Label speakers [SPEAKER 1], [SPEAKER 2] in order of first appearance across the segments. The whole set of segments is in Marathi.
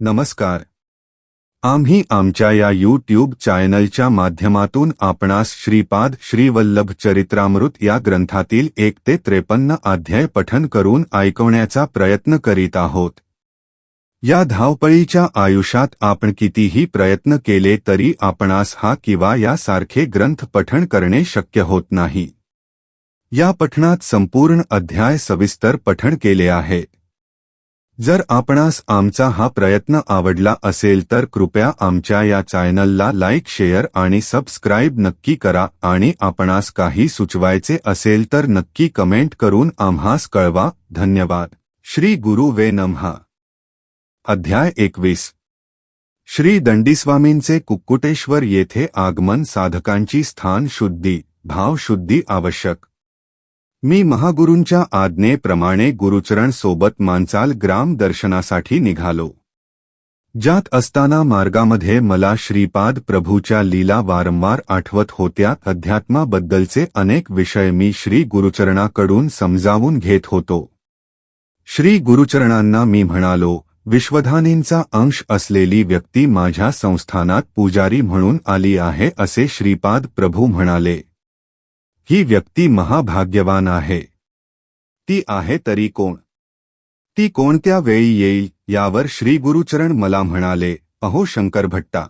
[SPEAKER 1] नमस्कार. आम्ही आमच्या या यूट्यूब चॅनलच्या माध्यमातून आपणास श्रीपाद श्रीवल्लभ चरित्रामृत या ग्रंथातील एक ते त्रेपन्न अध्याय पठन करून ऐकवण्याचा प्रयत्न करीत आहोत. या धावपळीच्या आयुष्यात आपण कितीही प्रयत्न केले तरी आपणास हा किंवा यासारखे ग्रंथ पठण करणे शक्य होत नाही. या पठणात संपूर्ण अध्याय सविस्तर पठण केले आहे. जर आपणास आमचा हा प्रयत्न आवडला असेल तर कृपया आमच्या या चॅनलला लाईक शेअर आणि सबस्क्राईब नक्की करा आणि आपणास काही सुचवायचे असेल तर नक्की कमेंट करून आम्हास कळवा. धन्यवाद. श्री गुरु वे नमहा अध्याय एकवीस. श्री दंडीस्वामींचे कुक्कुटेश्वर येथे आगमन साधकांची स्थान शुद्धी भावशुद्धी आवश्यक. मी महागुरूंच्या आज्ञेप्रमाणे गुरुचरण सोबत मांचाल ग्राम दर्शनासाठी निघालो. जात असताना मार्गामध्ये मला श्रीपाद प्रभूच्या लीला वारंवार आठवत होत्या. अध्यात्माबद्दलचे अनेक विषय मी श्री गुरुचरणाकडून समजावून घेत होतो. श्री गुरुचरणांना मी म्हणालो विश्वधानींचा अंश असलेली व्यक्ती माझ्या संस्थानात पुजारी म्हणून आली आहे असे श्रीपाद प्रभू म्हणाले. ही व्यक्ती महाभाग्यवान आहे. ती आहे तरी कोण? ती कोणत्या वेळी येईल यावर श्री गुरुचरण मला म्हणाले अहो शंकर भट्टा.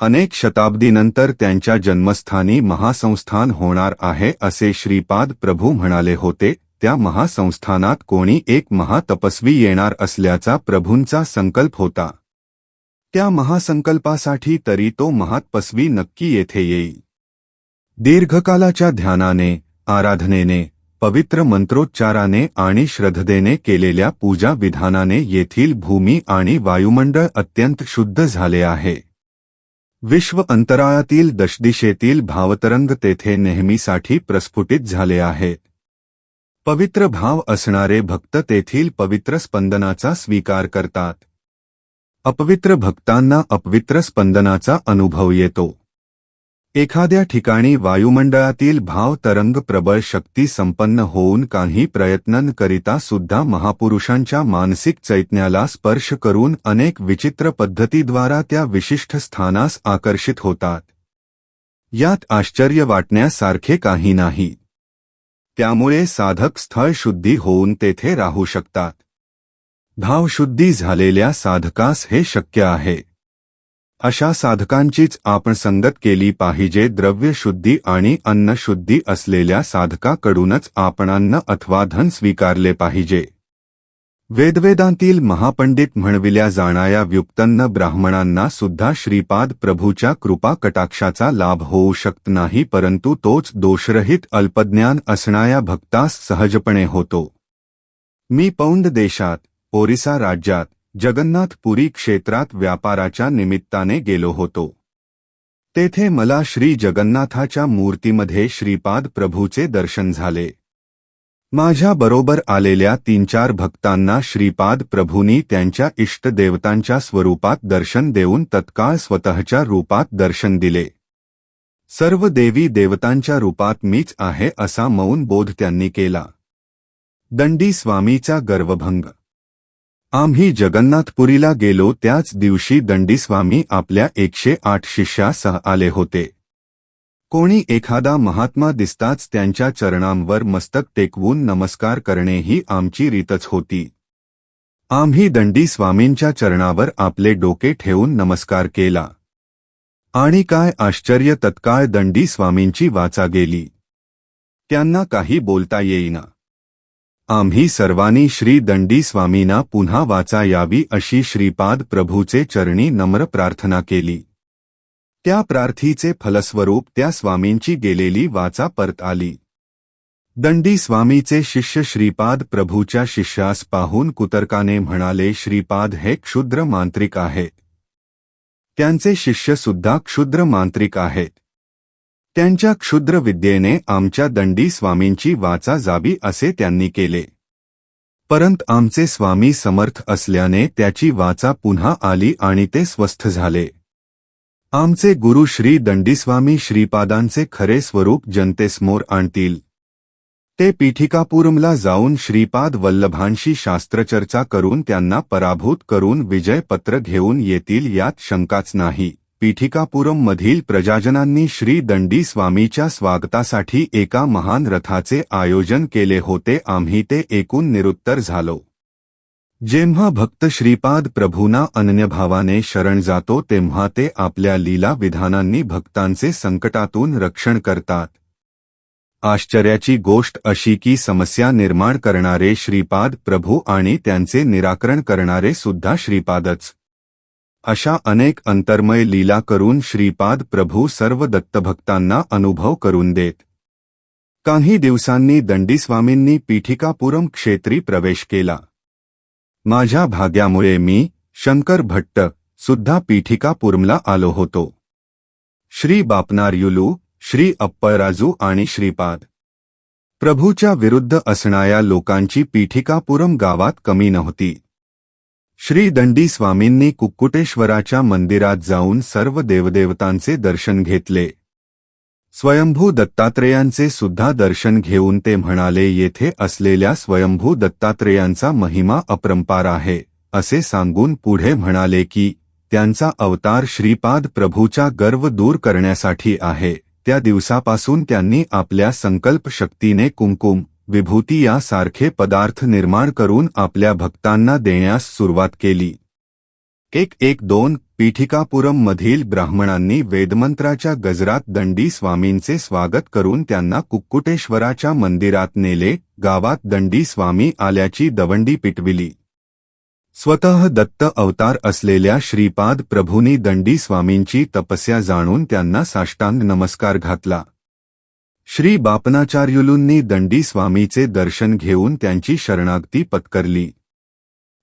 [SPEAKER 1] अनेक शताब्दीनंतर त्यांच्या जन्मस्थानी महासंस्थान होणार आहे असे श्रीपाद प्रभू म्हणाले होते त्या महासंस्थानात कोणी एक महातपस्वी येणार असल्याचा प्रभूंचा संकल्प होता. त्या महासंकल्पासाठी तरी तो महातपस्वी नक्की येथे येईल. दीर्घकालाच्या ध्यानाने आराधनेने पवित्र मंत्रोच्चाराने आणि श्रद्धेने केलेल्या पूजा विधानाने येथील भूमी आणि वायुमंडळ अत्यंत शुद्ध झाले आहे. विश्व अंतराळातील दशदिशेतील भावतरंग तेथे नेहमीसाठी प्रस्फुटित झाले आहेत पवित्र भाव असणारे भक्त तेथील पवित्र स्पंदनाचा स्वीकार करतात. अपवित्र भक्तांना अपवित्र स्पंदनाचा अनुभव येतो. एखाद्या ठिकाणी वायुमंडळातील भाव तरंग प्रबळ शक्ती संपन्न होऊन काही प्रयत्नांकरिता सुद्धा महापुरुषांच्या मानसिक चैतन्याला स्पर्श करून अनेक विचित्र पद्धतीद्वारा त्या विशिष्ट स्थानास आकर्षित होतात. यात आश्चर्य वाटण्यासारखे काही नाही. त्यामुळे साधक स्थळ शुद्धी होऊन तेथे राहू शकतात. भावशुद्धी झालेल्या साधकास हे शक्य आहे. अशा साधकांचीच आपण संगत केली पाहिजे द्रव्यशुद्धी आणि अन्नशुद्धी असलेल्या साधकाकडूनच आपण अन्न अथवा धन स्वीकारले पाहिजे. वेदवेदांतील महापंडित म्हणविल्या जाणाऱ्या व्युक्तन्न ब्राह्मणांना सुद्धा श्रीपाद प्रभूच्या कृपा कटाक्षाचा लाभ होऊ शकत नाही परंतु तोच दोषरहित अल्पज्ञान असणाऱ्या भक्तास सहजपणे होतो. मी पौंड देशात ओरिसा राज्यात जगन्नाथपुरी क्षेत्रात व्यापाराच्या निमित्ताने गेलो होतो. तेथे मला श्री जगन्नाथाच्या मूर्तीमध्ये श्रीपाद प्रभूचे दर्शन झाले. माझ्या बरोबर आलेल्या तीन चार भक्तांना श्रीपाद प्रभूंनी त्यांच्या इष्टदेवतांच्या स्वरूपात दर्शन देऊन तत्काळ स्वतःच्या रूपात दर्शन दिले. सर्व देवी देवतांच्या रूपात मीच आहे असा मौन बोध त्यांनी केला. दंडी स्वामीचा गर्वभंग आम्ही जगन्नाथपुरीला गेलो त्याच दिवशी दंडीस्वामी आपल्या एकशे आठ शिष्यासह आले होते. कोणी एखादा महात्मा दिसताच त्यांच्या चरणांवर मस्तक टेकवून नमस्कार करणे ही आमची रीतच होती. आम्ही दंडी स्वामींच्या चरणावर आपले डोके ठेवून नमस्कार केला. आणि काय आश्चर्य तत्काळ दंडी स्वामींची वाचा गेली. त्यांना काही बोलता येईना. आम्ही सर्वांनी श्री दंडी स्वामींना पुन्हा वाचा यावी अशी श्रीपाद प्रभूचे चरणी नम्र प्रार्थना केली. त्या प्रार्थीचे फलस्वरूप त्या स्वामींची गेलेली वाचा परत आली. दंडी स्वामीचे शिष्य श्रीपाद प्रभूच्या शिष्यास पाहून कुतर्काने म्हणाले श्रीपाद हे क्षुद्र मांत्रिक आहेत त्यांचे शिष्य सुद्धा क्षुद्र मांत्रिक आहेत. त्यांच्या क्षुद्र विद्येने आमच्या दंडी स्वामींची वाचा जावी असे त्यांनी केले. परंत आमचे स्वामी समर्थ असल्याने त्याची वाचा पुन्हा आली आणि ते स्वस्थ झाले. आमचे गुरु श्री दंडीस्वामी श्रीपादांचे खरे स्वरूप जनतेसमोर आणतील. ते पीठिकापूरमला जाऊन श्रीपाद वल्लभांशी शास्त्रचर्चा करून त्यांना पराभूत करून विजयपत्र घेऊन येतील यात शंकाच नाही. पीठिकापुरममधील प्रजाजनांनी श्री दंडी स्वामीच्या स्वागतासाठी एका महान रथाचे आयोजन केले होते. आम्ही ते एकूण निरुत्तर झालो. जेव्हा भक्त श्रीपाद प्रभूना अनन्यभावाने शरण जातो तेव्हा ते आपल्या लीला विधानांनी भक्तांचे संकटातून रक्षण करतात. आश्चर्याची गोष्ट अशी की समस्या निर्माण करणारे श्रीपाद प्रभू आणि त्यांचे निराकरण करणारे सुद्धा श्रीपादच. अशा अनेक अंतर्मय लीला करून श्रीपाद प्रभू सर्व दत्तभक्तांना अनुभव करून देत. काही दिवसांनी दंडीस्वामींनी पीठिकापुरम क्षेत्री प्रवेश केला. माझ्या भाग्यामुळे मी शंकर भट्ट सुद्धा पीठिकापुरमला आलो होतो. श्री बापनारयुलू श्री अप्पराजू आणि श्रीपाद. प्रभूच्या विरुद्ध असणाऱ्या लोकांची पीठिकापुरम गावात कमी नव्हती. श्री दंडी स्वामींनी कुक्कुटेश्वराच्या मंदिरात जाऊन सर्व देवदेवतांचे दर्शन घेतले. स्वयंभू दत्तात्रेयांचे सुद्धा दर्शन घेऊन ते म्हणाले येथे असलेल्या स्वयंभू दत्तात्रेयांचा महिमा अपरंपार आहे असे सांगून पुढे म्हणाले की त्यांचा अवतार श्रीपाद प्रभूचा गर्व दूर करण्यासाठी आहे. त्या दिवसापासून त्यांनी आपल्या संकल्प शक्तीने कुंकुम विभूती यासारखे पदार्थ निर्माण करून आपल्या भक्तांना देण्यास सुरुवात केली. एक एक दोन पीठिकापुरम मधील ब्राह्मणांनी वेदमंत्राच्या गजरात दंडी स्वामींचे स्वागत करून त्यांना कुक्कुटेश्वराच्या मंदिरात नेले गावात दंडी स्वामी आल्याची दवंडी पिटविली. स्वतः दत्त अवतार असलेल्या श्रीपाद प्रभूंनी दंडी स्वामींची तपस्या जाणून त्यांना साष्टांग नमस्कार घातला. श्री बापनाचार्युलूंनी दंडी स्वामीचे दर्शन घेऊन त्यांची शरणागती पत्करली.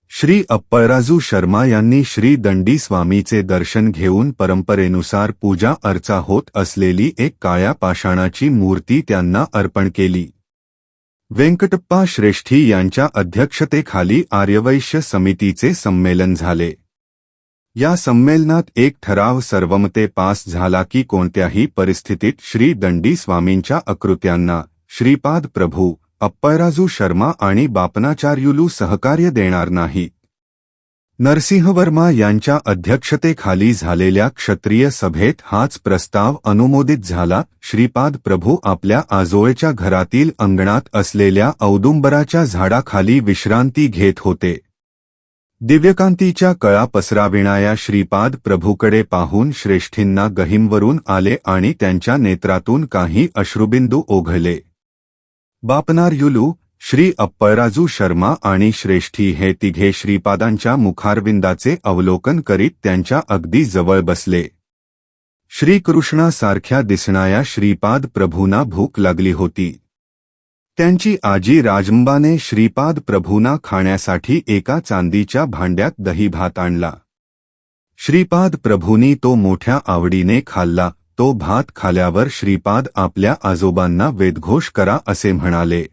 [SPEAKER 1] श्री अप्पळराजू शर्मा यांनी श्री दंडी स्वामीचे दर्शन घेऊन परंपरेनुसार पूजा अर्चा होत असलेली एक काळ्या पाषाणाची मूर्ती त्यांना अर्पण केली. व्यंकटप्पा श्रेष्ठी यांच्या अध्यक्षतेखाली आर्यवैश्य समितीचे संमेलन झाले. या संमेलनात एक ठराव सर्वमते पास झाला की कोणत्याही परिस्थितीत श्री दंडी स्वामींच्या अकृत्यांना श्रीपाद प्रभू अप्पयराजू शर्मा आणि बापनाचार्युलू सहकार्य देणार नाही. नरसिंह वर्मा यांच्या अध्यक्षतेखाली झालेल्या क्षत्रिय सभेत हाच प्रस्ताव अनुमोदित झाला. श्रीपाद प्रभू आपल्या आजोळच्या घरातील अंगणात असलेल्या औदुंबराच्या झाडाखाली विश्रांती घेत होते. दिव्यकांतीच्या कळा पसराविणाया श्रीपाद प्रभूकडे पाहून श्रेष्ठींना गहिमवरून आले आणि त्यांच्या नेत्रातून काही अश्रुबिंदू ओघले. बापनार युलू श्री अप्पराजू शर्मा आणि श्रेष्ठी हे तिघे श्रीपादांच्या मुखारविंदाचे अवलोकन करीत त्यांच्या अगदी जवळ बसले. श्रीकृष्णासारख्या दिसणाऱ्या श्रीपाद प्रभूंना भूक लागली होती. त्यांची आजी राजंबाने श्रीपाद प्रभूंना खाण्यासाठी एका चांदीच्या भांड्यात दही भात आणला. श्रीपाद प्रभूंनी तो मोठ्या आवडीने खाल्ला तो भात खाल्यावर श्रीपाद आपल्या आजोबांना वेदघोष करा असे म्हणाले.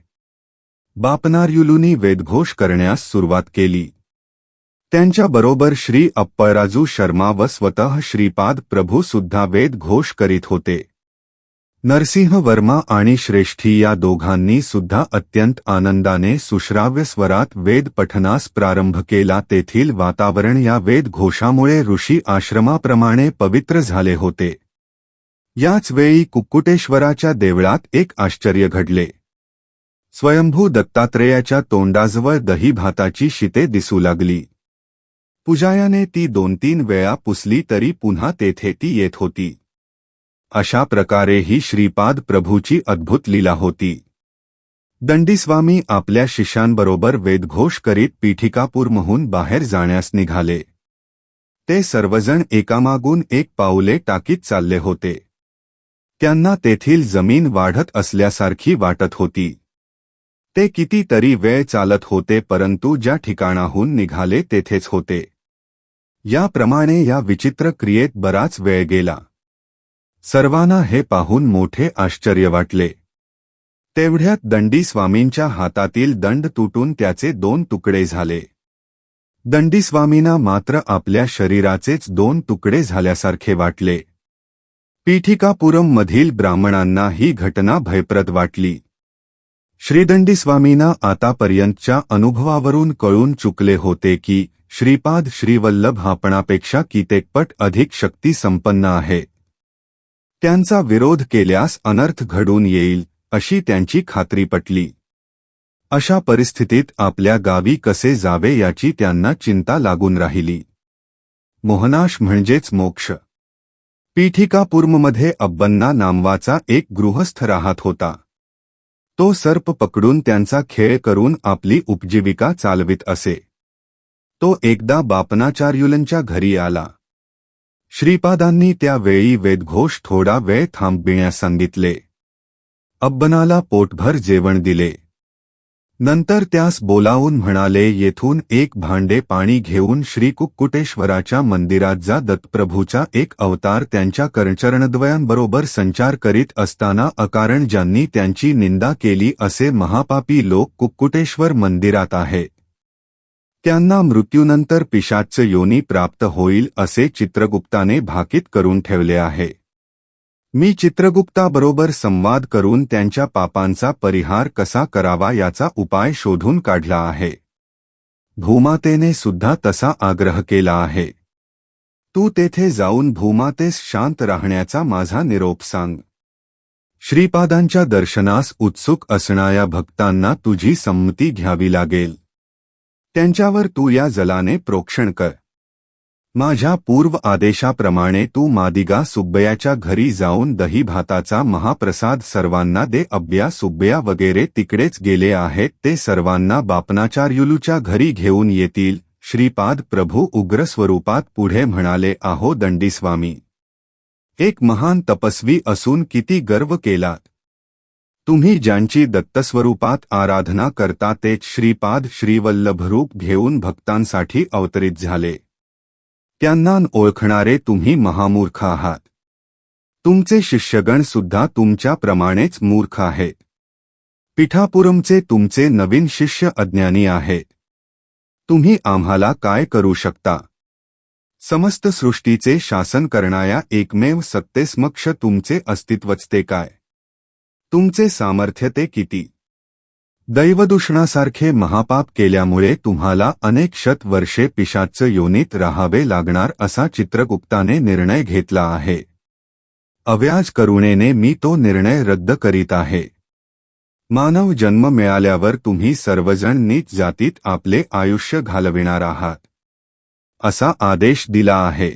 [SPEAKER 1] बापनार्युलूंनी वेदघोष करण्यास सुरुवात केली. त्यांच्याबरोबर श्री अप्पराजू शर्मा व स्वतः श्रीपाद प्रभू सुद्धा वेदघोष करीत होते. नरसिंह वर्मा आणि श्रेष्ठी या दोघांनी सुद्धा अत्यंत आनंदाने सुश्राव्य स्वरात वेद पठनास प्रारंभ केला. तेथील वातावरण या वेदघोषामुळे ऋषी आश्रमाप्रमाणे पवित्र झाले होते. याच वेळी कुक्कुटेश्वराच्या देवळात एक आश्चर्य घडले. स्वयंभू दत्तात्रेयाच्या तोंडाजवळ दही भाताची शिते दिसू लागली. पुजायाने ती दोन तीन वेळा पुसली तरी पुन्हा तेथे ती येत होती. अशा प्रकारे ही श्रीपाद प्रभूची अद्भुत लीला होती. दंडीस्वामी आपल्या शिष्यांबरोबर वेदघोष करीत पीठिकापूरमहून बाहेर जाण्यास निघाले. ते सर्वजण एकामागून एक पाऊले टाकीत चालले होते. त्यांना तेथील जमीन वाढत असल्यासारखी वाटत होती. ते कितीतरी वेळ चालत होते परंतु ज्या ठिकाणाहून निघाले तेथेच होते. याप्रमाणे या विचित्र क्रियेत बराच वेळ गेला. सर्वांना हे पाहून मोठे आश्चर्य वाटले. तेवढ्यात दंडी स्वामींच्या हातातील दंड तुटून त्याचे दोन तुकडे झाले. दंडीस्वामींना मात्र आपल्या शरीराचेच दोन तुकडे झाल्यासारखे वाटले. पीठिकापुरम मधील ब्राह्मणांना ही घटना भयप्रद वाटली. श्रीदंडीस्वामींना आतापर्यंतच्या अनुभवावरून कळून चुकले होते की श्रीपाद श्रीवल्लभ आपणापेक्षा कितेकपट अधिक शक्ती संपन्न आहे. त्यांचा विरोध केल्यास अनर्थ घडून येईल अशी त्यांची खात्री पटली. अशा परिस्थितीत आपल्या गावी कसे जावे याची त्यांना चिंता लागून राहिली. मोहनाश म्हणजेच मोक्ष. पीठिकापूर्ममध्ये अब्बन्ना नामवाचा एक गृहस्थ राहत होता. तो सर्प पकडून त्यांचा खेळ करून आपली उपजीविका चालवित असे. तो एकदा बापनाचार्युलंच्या घरी आला. श्रीपादांनी त्यावेळी वेदघोष थोडा वेळ थांबविण्यास सांगितले अब्बनाला पोटभर जेवण दिले. नंतर त्यास बोलावून म्हणाले येथून एक भांडे पाणी घेऊन श्री कुक्कुटेश्वराच्या मंदिरात जा. दत्तप्रभूचा एक अवतार त्यांच्या कर्णचरणद्वयांबरोबर संचार करीत असताना अकारण ज्यांनी त्यांची निंदा केली असे महापापी लोक कुक्कुटेश्वर मंदिरात आहे. त्यांना मृत्यूनंतर पिशाच्च योनी प्राप्त होईल असे चित्रगुप्ताने भाकीत करून ठेवले आहे. मी चित्रगुप्ताबरोबर संवाद करून त्यांच्या पापांचा परिहार कसा करावा याचा उपाय शोधून काढला आहे. भूमातेने सुद्धा तसा आग्रह केला आहे. तू तेथे जाऊन भूमातेस शांत राहण्याचा माझा निरोप सांग. श्रीपादांच्या दर्शनास उत्सुक असणाऱ्या भक्तांना तुझी संमती घ्यावी लागेल. त्यांच्यावर तू या जलाने प्रोक्षण कर. माझ्या पूर्व आदेशाप्रमाणे तू मादिगा सुब्बयाच्या घरी जाऊन दही भाताचा महाप्रसाद सर्वांना दे. अब्या सुब्बया वगैरे तिकडेच गेले आहेत ते सर्वांना बापनाचार्युलूच्या घरी घेऊन येतील श्रीपाद प्रभू उग्र स्वरूपात पुढे म्हणाले आहो दंडीस्वामी! एक महान तपस्वी असून किती गर्व केलात! तुम्ही ज्यांची दत्तस्वरूपात आराधना करता तेच श्रीपाद श्रीवल्लभरूप घेऊन भक्तांसाठी अवतरित झाले. त्यांना ओळखणारे तुम्ही महामूर्ख आहात. तुमचे शिष्यगण सुद्धा तुमच्याप्रमाणेच मूर्ख आहेत. पिठापुरमचे तुमचे नवीन शिष्य अज्ञानी आहेत तुम्ही आम्हाला काय करू शकता? समस्त सृष्टीचे शासन करणाया एकमेव सत्तेसमक्ष तुमचे अस्तित्वच ते काय? तुमचे सामर्थ्य ते किती? दैवदूषणासारखे महापाप केल्यामुळे तुम्हाला अनेक शत वर्षे पिशाच्च योनीत राहावे लागणार असा चित्रगुप्ताने निर्णय घेतला आहे. अव्याज करुणेने मी तो निर्णय रद्द करीत आहे. मानव जन्म मिळाल्यावर तुम्ही सर्वजण नीच जातीत आपले आयुष्य घालविणार आहात. असा आदेश दिला आहे.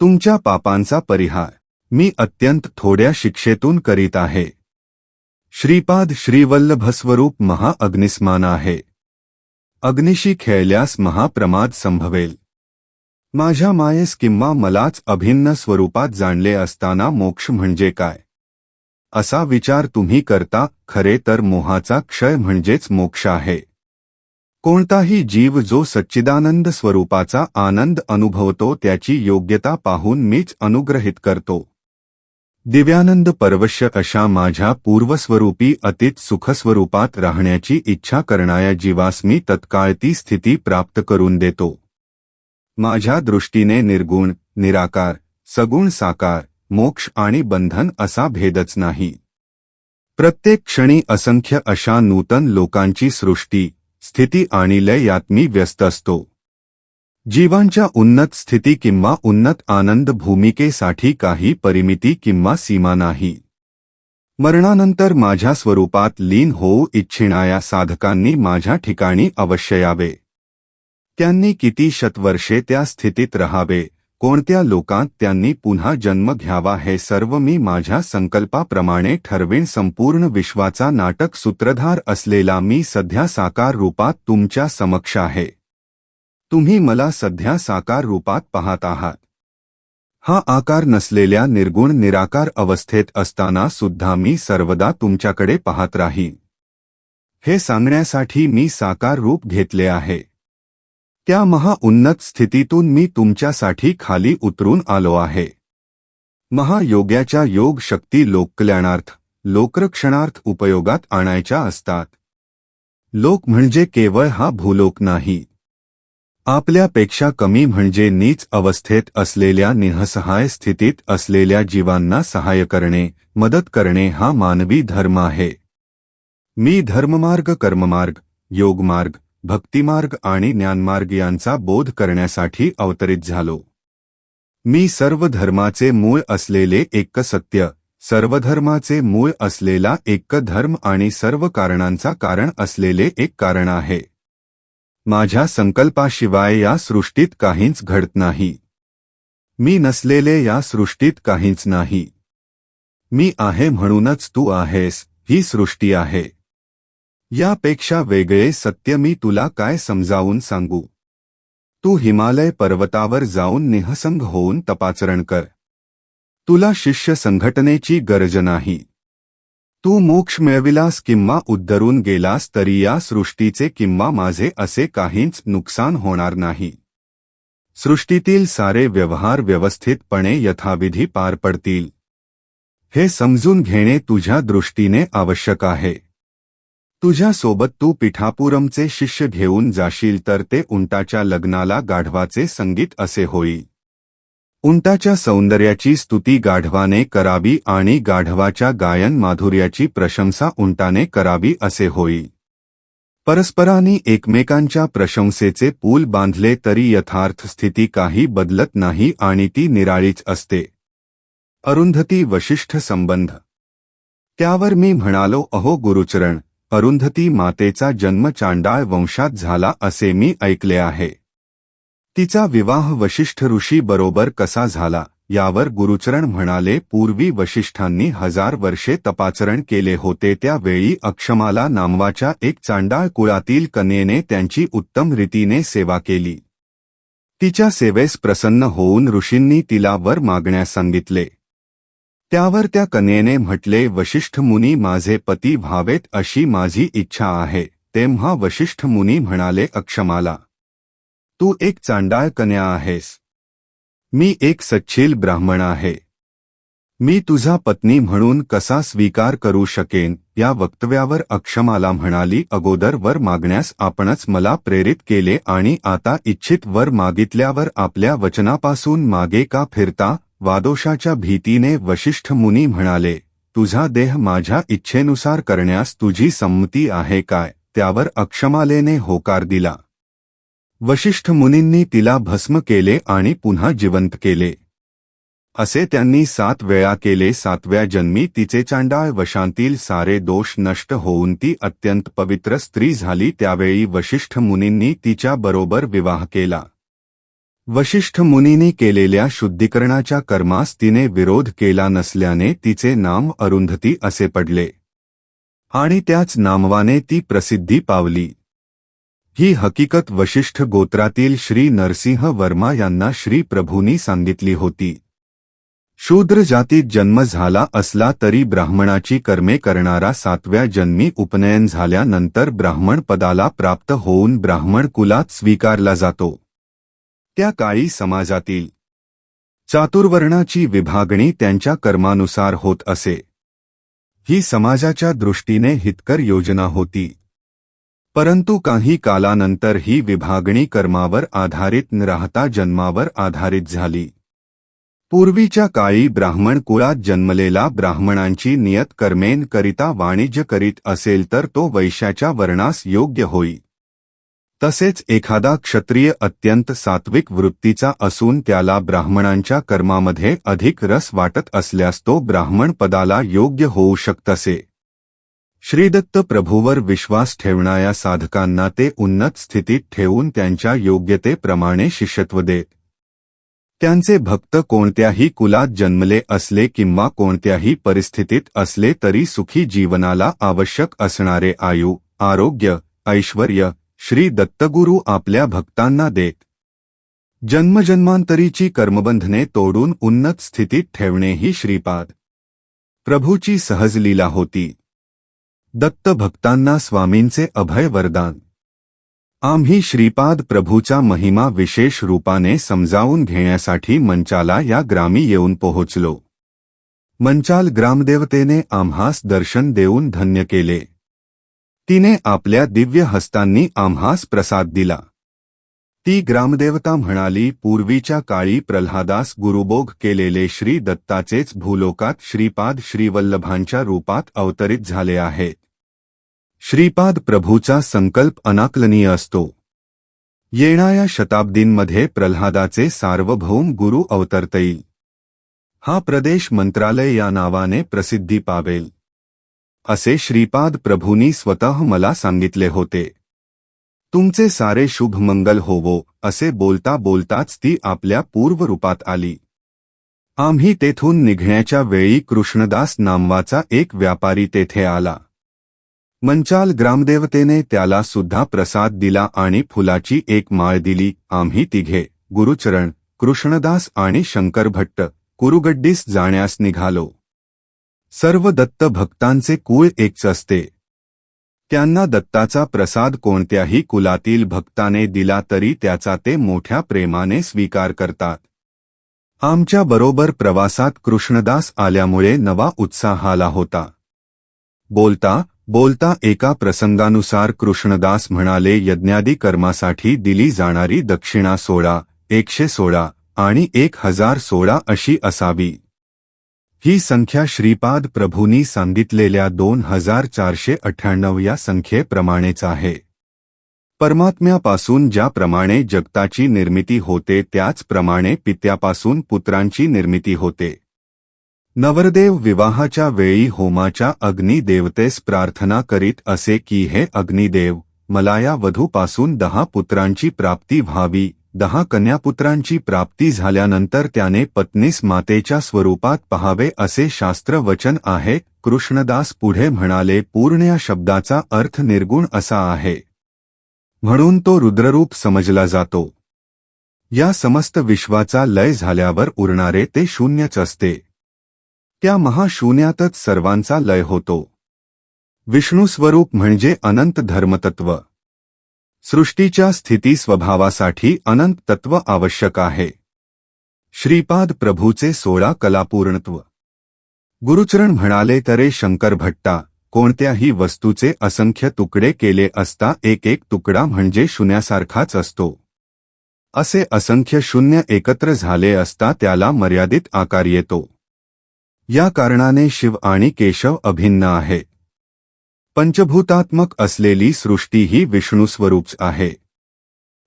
[SPEAKER 1] तुमच्या पापांचा परिहार. मी अत्यंत थोड्या शिक्षेतून करीत आहे. श्रीपाद श्रीवल्लभस्वरूप महाअग्निस्मान आहे अग्निशी खेळल्यास महाप्रमाद संभवेल. माझ्या मायेस किंवा मलाच अभिन्न स्वरूपात जाणले असताना मोक्ष म्हणजे काय? असा विचार तुम्ही करता खरे तर मोहाचा क्षय म्हणजेच मोक्ष आहे. कोणताही जीव जो सच्चिदानंद स्वरूपाचा आनंद अनुभवतो त्याची योग्यता पाहून मीच अनुग्रहित करतो. दिव्यानंद परवश्य अशा माझ्या पूर्वस्वरूपी अतीत सुखस्वरूपात राहण्याची इच्छा करणाऱ्या जीवास मी तत्काळ ती स्थिती प्राप्त करून देतो. माझ्या दृष्टीने निर्गुण निराकार सगुण साकार मोक्ष आणि बंधन असा भेदच नाही. प्रत्येक क्षणी असंख्य अशा नूतन लोकांची सृष्टी स्थिती आणि लय यात मी व्यस्त असतो. जीवांच्या उन्नत स्थिती किंवा उन्नत आनंद भूमिकेसाठी काही परिमिती किंवा सीमा नाही. मरणानंतर माझ्या स्वरूपात लीन होऊ इच्छिणाऱ्या साधकांनी माझ्या ठिकाणी अवश्य यावे. त्यांनी किती शतवर्षे त्या स्थितीत राहावे कोणत्या लोकांत त्यांनी पुन्हा जन्म घ्यावा हे सर्व मी माझ्या संकल्पाप्रमाणे ठरवीन. संपूर्ण विश्वाचा नाटक सूत्रधार असलेला मी सध्या साकार रूपात तुमच्या समक्ष आहे. तुम्ही मला सध्या साकार रूपात पाहत आहात. हा आकार नसलेल्या निर्गुण निराकार अवस्थेत असताना सुद्धा मी सर्वदा तुमच्याकडे पाहत राहीन. हे सांगण्यासाठी मी साकार रूप घेतले आहे. त्या महाउन्नत स्थितीतून मी तुमच्यासाठी खाली उतरून आलो आहे. महायोग्याच्या योग शक्ती लोककल्याणार्थ लोकरक्षणार्थ उपयोगात आणायच्या असतात. लोक म्हणजे केवळ हा भूलोक नाही. आपल्यापेक्षा कमी म्हणजे नीच अवस्थेत असलेल्या निहसहाय स्थितीत असलेल्या जीवांना सहाय्य करणे मदत करणे हा मानवी धर्म आहे. मी धर्ममार्ग कर्ममार्ग योगमार्ग भक्तिमार्ग आणि ज्ञानमार्ग यांचा बोध करण्यासाठी अवतरित झालो. मी सर्व धर्माचे मूळ असलेले एक सत्य सर्वधर्माचे मूळ असलेला एक धर्म आणि सर्व कारणांचा कारण असलेले एक कारण आहे. माझ्या संकल्पाशिवाय या सृष्टीत काहीच घडत नाही. मी नसलेले या सृष्टीत काहीच नाही. मी आहे म्हणूनच तू आहेस ही सृष्टी आहे. यापेक्षा वेगळे सत्य मी तुला काय समजावून सांगू? तू हिमालय पर्वतावर जाऊन निहसंग होऊन तपाचरण कर. तुला शिष्य संघटनेची गरज नाही. तू मोक्ष मिळविलास किंवा उद्धरून गेलास तरी या सृष्टीचे किंवा माझे असे काहीच नुकसान होणार नाही. सृष्टीतील सारे व्यवहार व्यवस्थितपणे यथाविधी पार पडतील. हे समजून घेणे तुझ्या दृष्टीने आवश्यक आहे. तुझ्यासोबत तू पिठापुरमचे शिष्य घेऊन जाशील तर ते उंटाच्या लग्नाला गाढवाचे संगीत असे होईल. उंटाच्या सौंदर्याची स्तुती गाढवाने करावी आणि गाढवाच्या गायन माधुर्याची प्रशंसा उंटाने करावी असे होई. परस्परांनी एकमेकांच्या प्रशंसेचे पूल बांधले तरी यथार्थ स्थिती काही बदलत नाही आणि ती निराळीच असते. अरुंधती वशिष्ठ संबंध. त्यावर मी म्हणालो अहो गुरुचरण अरुंधती मातेचा जन्म चांडाळ वंशात झाला असे मी ऐकले आहे. तिचा विवाह वशिष्ठ ऋषी बरोबर कसा झाला यावर गुरुचरण म्हणाले पूर्वी वशिष्ठांनी हजार वर्षे तपाचरण केले होते त्यावेळी अक्षमाला नामवाच्या एक चांडाळ कुळातील कनेने त्यांची उत्तम रीतीने सेवा केली. तिच्या सेवेस प्रसन्न होऊन ऋषींनी तिला वर मागण्यास सांगितले. त्यावर त्या कनेने म्हटले वशिष्ठ मुनी माझे पती व्हावेत अशी माझी इच्छा आहे तेव्हा वशिष्ठ मुनी म्हणाले अक्षमाला तू एक चांडाळ कन्या आहेस. मी एक सच्छील ब्राह्मण आहे. मी तुझा पत्नी म्हणून कसा स्वीकार करू शकेन या वक्तव्यावर अक्षमाला म्हणाली अगोदर वर मागण्यास आपणच मला प्रेरित केले आणि आता इच्छित वर मागितल्यावर आपल्या वचनापासून मागे का फिरता वादोषाच्या भीतीने वशिष्ठ मुनी म्हणाले तुझा देह माझ्या इच्छेनुसार करण्यास तुझी संमती आहे काय त्यावर अक्षमालेने होकार दिला. वशिष्ठ मुनींनी तिला भस्म केले आणि पुन्हा जिवंत केले. असे त्यांनी सात वेळा केले सातव्या जन्मी तिचे चांडाळ वशांतील सारे दोष नष्ट होऊन ती अत्यंत पवित्र स्त्री झाली. त्यावेळी वशिष्ठ मुनींनी तिच्या बरोबर विवाह केला. वशिष्ठ मुनींनी केलेल्या शुद्धीकरणाच्या कर्मास तिने विरोध केला नसल्याने तिचे नाम अरुंधती असे पडले. आणि त्याच नामवाने ती प्रसिद्धी पावली. ही हकीकत वशिष्ठ गोत्रातील श्री नरसिंह वर्मा यांना श्री प्रभूंनी सांगितली होती. शूद्र जातीत जन्म झाला असला तरी ब्राह्मणाची कर्मे करणारा सातव्या जन्मी उपनयन झाल्यानंतर ब्राह्मण पदाला प्राप्त होऊन ब्राह्मण कुलात स्वीकारला जातो. त्या काळी समाजातील चातुर्वर्णाची विभागणी त्यांच्या कर्मानुसार होत असे. ही समाजाच्या दृष्टीने हितकर योजना होती. परंतु काही कालानंतर ही विभागणी कर्मावर आधारित न राहता जन्मावर आधारित झाली. पूर्वीच्या काळी ब्राह्मण कुळात जन्मलेला ब्राह्मणांची नियत कर्मेन करिता वाणिज्य करीत असेल तर तो वैश्याच्या वर्णास योग्य होई. तसेच एखादा क्षत्रिय अत्यंत सात्विक वृत्तीचा असून त्याला ब्राह्मणांच्या कर्मामध्ये अधिक रस वाटत असल्यास तो ब्राह्मण पदाला योग्य होऊ शकतसे. श्रीदत्त प्रभूवर विश्वास ठेवणाऱ्या साधकांना ते उन्नत स्थितीत ठेवून त्यांच्या योग्यतेप्रमाणे शिष्यत्व देत त्यांचे भक्त कोणत्याही कुलात जन्मले असले किंवा कोणत्याही परिस्थितीत असले तरी सुखी जीवनाला आवश्यक असणारे आयु, आरोग्य ऐश्वर श्री दत्तगुरू आपल्या भक्तांना देत. जन्मजन्मांतरीची कर्मबंधने तोडून उन्नत स्थितीत ठेवणे ही श्रीपाद. प्रभूची सहज लीला होती. दत्त भक्तांना स्वामींचे अभय वरदान. आम्ही श्रीपाद प्रभूचा महिमा विशेष रूपाने समजावून घेण्यासाठी मंचाला या ग्रामी येऊन पोहोचलो. मंचाल ग्रामदेवतेने आम्हास दर्शन देऊन धन्य केले. तिने आपल्या दिव्य हस्तांनी आम्हास प्रसाद दिला. ती ग्रामदेवता म्हणाली पूर्वीच्या काळी प्रल्हादास गुरुबोग केलेले श्री दत्ताचेच भूलोकात श्रीपाद श्रीवल्लभांच्या रूपात अवतरित झाले आहेत. श्रीपाद प्रभूचा संकल्प अनाकलनीय असतो. येणाऱ्या शताब्दींमध्ये प्रल्हादाचे सार्वभौम गुरु अवतरतई. हा प्रदेश मंत्रालय या नावाने प्रसिद्धी पावेल. असे श्रीपाद प्रभूंनी स्वतः मला सांगितले होते. तुमचे सारे शुभ मंगल होवो असे बोलता बोलताच ती आपल्या पूर्व रूपात आली. आम्ही तेथून निघण्याच्या वेळी कृष्णदास नामवाचा एक व्यापारी तेथे आला. मंचाल ग्रामदेवतेने त्याला सुद्धा प्रसाद दिला आणि फुलाची एक माळ दिली. आम्ही तिघे गुरुचरण कृष्णदास आणि शंकर भट्ट कुरुगड्डीस जाण्यास निघालो. सर्व दत्त भक्तांचे कुळ एकच असते. त्यांना दत्ताचा प्रसाद कोणत्याही कुलातील भक्ताने दिला तरी त्याचा ते मोठ्या प्रेमाने स्वीकार करतात. आमच्या बरोबर प्रवासात कृष्णदास आल्यामुळे नवा उत्साह आला होता. बोलता बोलता एका प्रसंगानुसार कृष्णदास म्हणाले यज्ञादी कर्मासाठी दिली जाणारी दक्षिणा सोळा एकशे सोळा आणि एक हजार सोळा अशी असावी. ही संख्या श्रीपाद प्रभूंनी सांगितलेल्या दोन हजार चारशे अठ्ठ्याण्णव या संख्येप्रमाणेच आहे. परमात्म्यापासून ज्याप्रमाणे जगताची निर्मिती होते त्याचप्रमाणे पित्यापासून पुत्रांची निर्मिती होते. नवरदेव विवाहाच्या वेळी होमाच्या अग्निदेवतेस प्रार्थना करीत असे की हे अग्निदेव मला या वधूपासून दहा पुत्रांची प्राप्ती व्हावी. दहा कन्यापुत्रांची प्राप्ती झाल्यानंतर त्याने पत्नीस मातेच्या स्वरूपात पहावे असे शास्त्र वचन आहे. कृष्णदास पुढे म्हणाले पूर्ण या शब्दाचा अर्थ निर्गुण असा आहे. म्हणून तो रुद्ररूप समजला जातो. या समस्त विश्वाचा लय झाल्यावर उरणारे ते शून्यच असते. त्या महाशून्यातच सर्वांचा लय होतो. विष्णुस्वरूप म्हणजे अनंत धर्मतत्व. सृष्टीच्या स्थिती स्वभावासाठी अनंत तत्व आवश्यक आहे. श्रीपाद प्रभूचे सोळा कलापूर्णत्व. गुरुचरण म्हणाले तरे शंकर भट्टा कोणत्याही वस्तूचे असंख्य तुकडे केले असता एक एक तुकडा म्हणजे शून्यासारखाच असतो. असे असंख्य शून्य एकत्र झाले असता त्याला मर्यादित आकार येतो. या कारणाने शिव आणि केशव अभिन्न आहे. पंचभूतात्मक असलेली सृष्टी ही विष्णुस्वरूप आहे.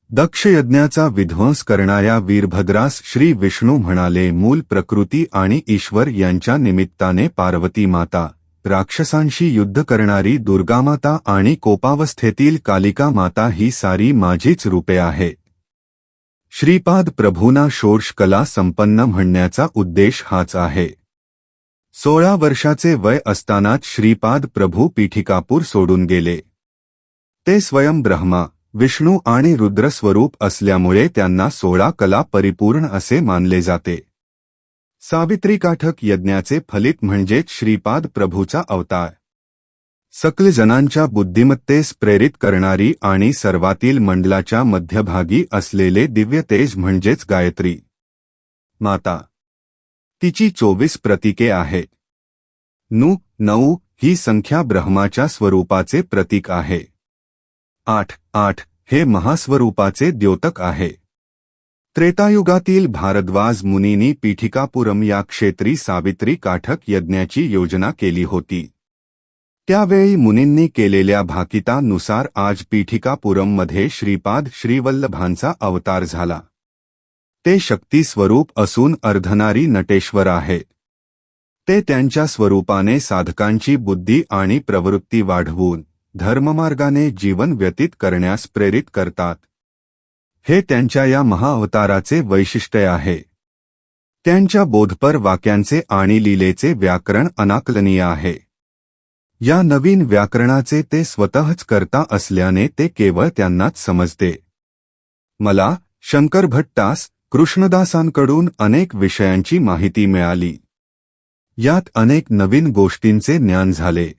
[SPEAKER 1] दक्ष यज्ञाचा विध्वंस करणाऱ्या वीरभद्रास श्री विष्णू म्हणाले, मूल प्रकृती आणि ईश्वर यांच्या निमित्ताने पार्वती माता, राक्षसांशी युद्ध करणारी दुर्गामाता आणि कोपावस्थेतील कालिका माता ही सारी माझीच रूपे आहेत श्रीपाद प्रभूना कला संपन्न म्हणण्याचा उद्देश हाच आहे. सोळा वर्षाचे वय असतानाच श्रीपाद प्रभू पीठिकापूर सोडून गेले. ते स्वयं ब्रह्मा विष्णू आणि रुद्रस्वरूप असल्यामुळे त्यांना सोळा कला परिपूर्ण असे मानले जाते. सावित्रीकाठक यज्ञाचे फलित म्हणजेच श्रीपाद प्रभूचा अवतार. सकल जनांच्या बुद्धिमत्तेस प्रेरित करणारी आणि सर्वातील मंडलाच्या मध्यभागी असलेले दिव्य तेज म्हणजेच गायत्री. माता तिची चोवीस प्रतीके आहेत नु, नऊ ही संख्या ब्रह्माच्या स्वरूपाचे प्रतीक आहे. आठ आठ हे महास्वरूपाचे द्योतक आहे. त्रेतायुगातील भारद्वाज मुनींनी पीठिकापुरम या क्षेत्री सावित्री काठक यज्ञाची योजना केली होती. त्यावेळी मुनींनी केलेल्या भाकितानुसार आज पीठिकापुरममध्ये श्रीपाद श्रीवल्लभांचा अवतार झाला. ते शक्ती स्वरूप असून अर्धनारी नटेश्वर आहे. ते त्यांच्या स्वरूपाने साधकांची बुद्धी आणि प्रवृत्ती वाढवून धर्ममार्गाने जीवन व्यतीत करण्यास प्रेरित करतात. हे त्यांच्या या महाअवताराचे वैशिष्ट्य आहे. त्यांच्या बोधपर वाक्यांचे आणि लीलेचे व्याकरण अनाकलनीय आहे. या नवीन व्याकरणाचे ते स्वतःच करता असल्याने ते केवळ त्यांनाच समजते. मला शंकर भट्टास कृष्णदासांकडून अनेक विषयांची माहिती मिळाली. यात अनेक नवीन गोष्टींचे ज्ञान झाले.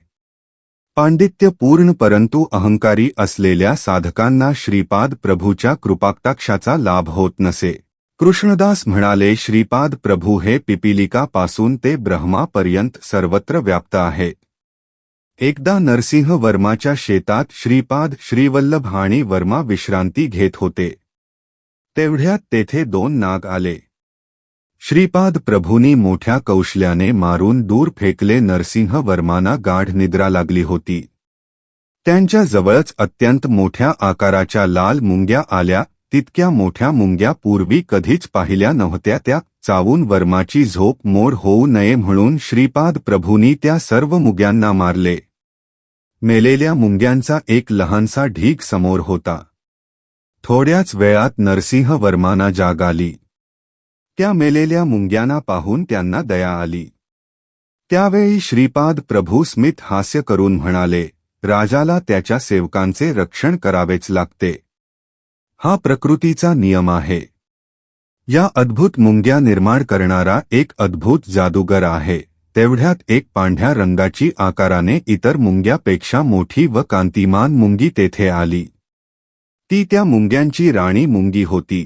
[SPEAKER 1] पांडित्यपूर्ण परंतु अहंकारी असलेल्या साधकांना श्रीपाद प्रभूच्या कृपाक्ताक्षाचा लाभ होत नसे. कृष्णदास म्हणाले श्रीपाद प्रभू हे पिपिलिकापासून ते ब्रह्मापर्यंत सर्वत्र व्याप्त आहेत एकदा नरसिंह वर्माच्या शेतात श्रीपाद श्रीवल्लभ आणि वर्मा विश्रांती घेत होते. तेवढ्यात तेथे दोन नाग आले. श्रीपाद प्रभूंनी मोठ्या कौशल्याने मारून दूर फेकले नरसिंह वर्माना गाढ निद्रा लागली होती. त्यांच्या जवळच अत्यंत मोठ्या आकाराच्या लाल मुंग्या आल्या तितक्या मोठ्या मुंग्या पूर्वी कधीच पाहिल्या नव्हत्या त्या चावून वर्माची झोप मोड होऊ नये म्हणून श्रीपाद प्रभूंनी त्या सर्व मुग्यांना मारले. मेलेल्या मुंग्यांचा एक लहानसा ढीग समोर होता. थोड्याच वेळात नरसिंह वर्माना जाग आली. त्या मेलेल्या मुंग्यांना पाहून त्यांना दया आली. त्यावेळी श्रीपाद प्रभू स्मित हास्य करून म्हणाले राजाला त्याच्या सेवकांचे रक्षण करावेच लागते. हा प्रकृतीचा नियम आहे. या अद्भुत मुंग्या निर्माण करणारा एक अद्भुत जादूगर आहे. तेवढ्यात एक पांढऱ्या रंगाची आकाराने इतर मुंग्यापेक्षा मोठी व कांतिमान मुंगी तेथे आली. ती त्या मुंग्यांची राणी मुंगी होती.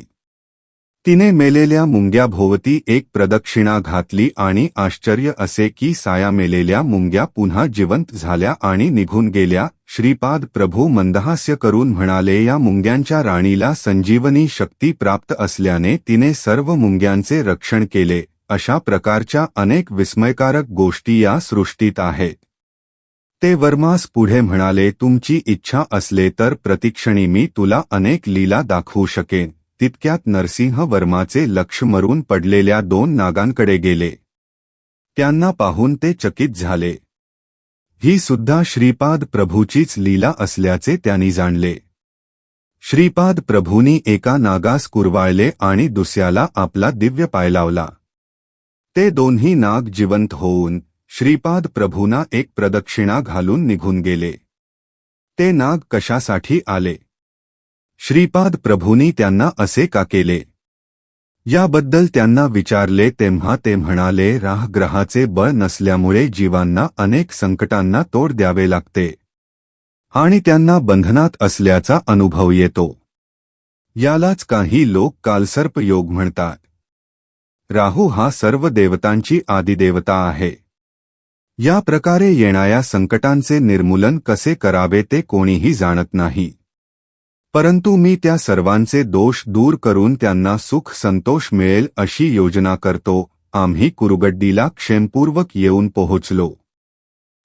[SPEAKER 1] तिने मेलेल्या मुंग्याभोवती एक प्रदक्षिणा घातली आणि आश्चर्य असे की साया मेलेल्या मुंग्या पुन्हा जिवंत झाल्या आणि निघून गेल्या. श्रीपाद प्रभू मंदहास्य करून म्हणाले या मुंग्यांच्या राणीला संजीवनी शक्ती प्राप्त असल्याने तिने सर्व मुंग्यांचे रक्षण केले. अशा प्रकारच्या अनेक विस्मयकारक गोष्टी या सृष्टीत आहेत. ते वर्मास पुढे म्हणाले तुमची इच्छा असले तर प्रतिक्षणी मी तुला अनेक लीला दाखवू शकेन. तितक्यात नरसिंह वर्माचे लक्ष मरून पडलेल्या दोन नागांकडे गेले. त्यांना पाहून ते चकित झाले. ही सुद्धा श्रीपाद प्रभूचीच लीला असल्याचे त्यांनी जाणले. श्रीपाद प्रभूंनी एका नागास कुरवाळले आणि दुसऱ्याला आपला दिव्य पाय लावला. ते दोन्ही नाग जिवंत होऊन श्रीपाद प्रभूंना एक प्रदक्षिणा घालून निघून गेले. ते नाग कशासाठी आले? श्रीपाद प्रभूंनी त्यांना असे का केले? याबद्दल त्यांना विचारले तेव्हा ते म्हणाले राहग्रहाचे बळ नसल्यामुळे जीवांना अनेक संकटांना तोड द्यावे लागते. आणि त्यांना बंधनात असल्याचा अनुभव येतो. यालाच काही लोक कालसर्प योग म्हणतात. राहू हा सर्व देवतांची आदिदेवता आहे. या प्रकारे येणाऱ्या संकटांचे निर्मूलन कसे करावे ते कोणीही जाणत नाही. परंतु मी त्या सर्वांचे दोष दूर करून त्यांना सुख संतोष मिळेल अशी योजना करतो, आम्ही कुरुगड्डीला क्षेमपूर्वक येऊन पोहोचलो.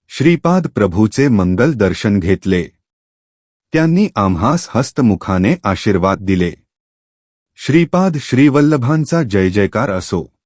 [SPEAKER 1] श्रीपाद प्रभूचे मंगल दर्शन घेतले. त्यांनी आम्हास हस्तमुखाने आशीर्वाद दिले. श्रीपाद श्रीवल्लभांचा जय जयकार असो.